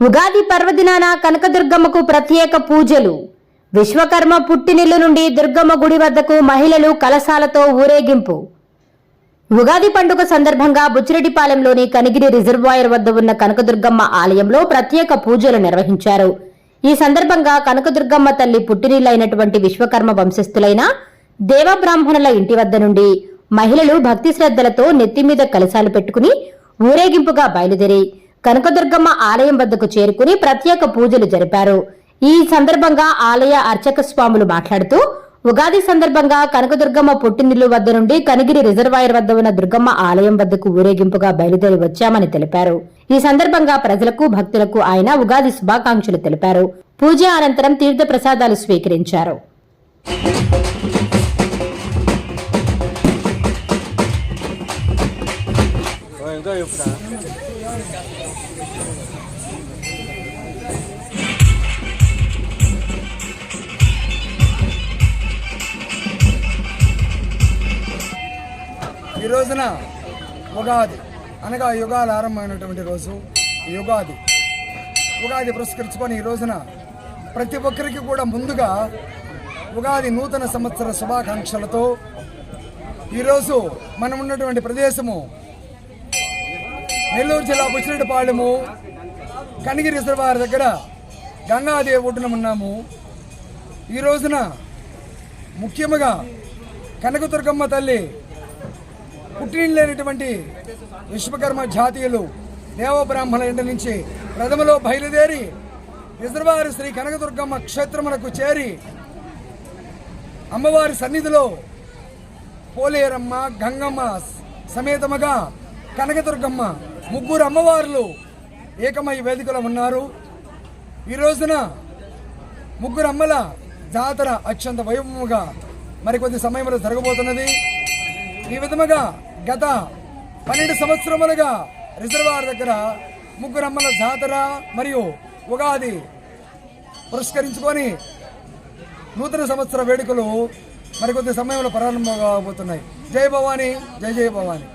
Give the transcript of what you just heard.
ఉగాది పర్వదినాన కనకదుర్గమ్మకు ప్రత్యేక పూజలు. విశ్వకర్మ పుట్టినిల్లు నుండి దుర్గమ్మ గుడి వద్దకు మహిళలు కలశాలతో ఊరేగింపు. ఉగాది పండుగ సందర్భంగా బుచ్చిరెడ్డిపాలెంలోని కనిగిరి రిజర్వాయర్ వద్ద ఉన్న కనకదుర్గమ్మ ఆలయంలో ప్రత్యేక పూజలు నిర్వహించారు. ఈ సందర్భంగా కనకదుర్గమ్మ తల్లి పుట్టినిల్లైనటువంటి విశ్వకర్మ వంశస్థులైన దేవబ్రాహ్మణుల ఇంటి వద్ద నుండి మహిళలు భక్తి శ్రద్ధలతో నెత్తిమీద కలశాలు పెట్టుకుని ఊరేగింపుగా బయలుదేరి కనకదుర్గమ్మ ఆలయం వద్దకు చేరుకుని ప్రత్యేక పూజలు జరిపారు. ఈ సందర్భంగా ఆలయ అర్చక స్వాములు మాట్లాడుతూ ఉగాది సందర్భంగా కనకదుర్గమ్మ పుట్టినిల్లు వద్ద నుండి కనిగిరి రిజర్వాయర్ వద్ద ఉన్న దుర్గమ్మ ఆలయం వద్దకు ఊరేగింపుగా బయలుదేరి వచ్చామని తెలిపారు. ఈ సందర్భంగా ప్రజలకు భక్తులకు ఆయన ఉగాది శుభాకాంక్షలు తెలిపారు. పూజ అనంతరం తీర్థ ప్రసాదాలు స్వీకరించారు. ఇంకా చెప్తా ఈ రోజున ఉగాది అనగా యుగాలు ఆరంభమైనటువంటి రోజు యుగాది. ఉగాది పురస్కరించుకొని ఈ రోజున ప్రతి ఒక్కరికి కూడా ముందుగా ఉగాది నూతన సంవత్సర శుభాకాంక్షలతో ఈరోజు మనం ఉన్నటువంటి ప్రదేశము నెల్లూరు జిల్లా బుచ్చిరెడ్డిపాళెము కనిగిరి రిజర్వాయర్ దగ్గర గంగాదేవి ఒడ్డున ఉన్నాము. ఈ రోజున ముఖ్యముగా కనకదుర్గమ్మ తల్లి పుట్టినలేనటువంటి విశ్వకర్మ జాతీయులు దేవబ్రాహ్మణుల ఇంటి నుంచి ప్రథమలో బయలుదేరి రిజర్వాయర్ శ్రీ కనకదుర్గమ్మ క్షేత్రమునకు చేరి అమ్మవారి సన్నిధిలో పోలేరమ్మ గంగమ్మ సమేతముగా కనకదుర్గమ్మ ముగ్గురు అమ్మవార్లు ఏకమై వేదికలో ఉన్నారు. ఈ రోజున ముగ్గురు అమ్మల జాతర అత్యంత వైభవముగా మరికొద్ది సమయంలో జరగబోతున్నది. ఈ విధముగా గత పన్నెండు సంవత్సరములుగా రిజర్వాయర్ దగ్గర ముగ్గురు అమ్మల జాతర మరియు ఉగాది పురస్కరించుకొని నూతన సంవత్సర వేడుకలు మరికొద్ది సమయంలో ప్రారంభం కాబోతున్నాయి జై భవానీ జై జయ భవానీ.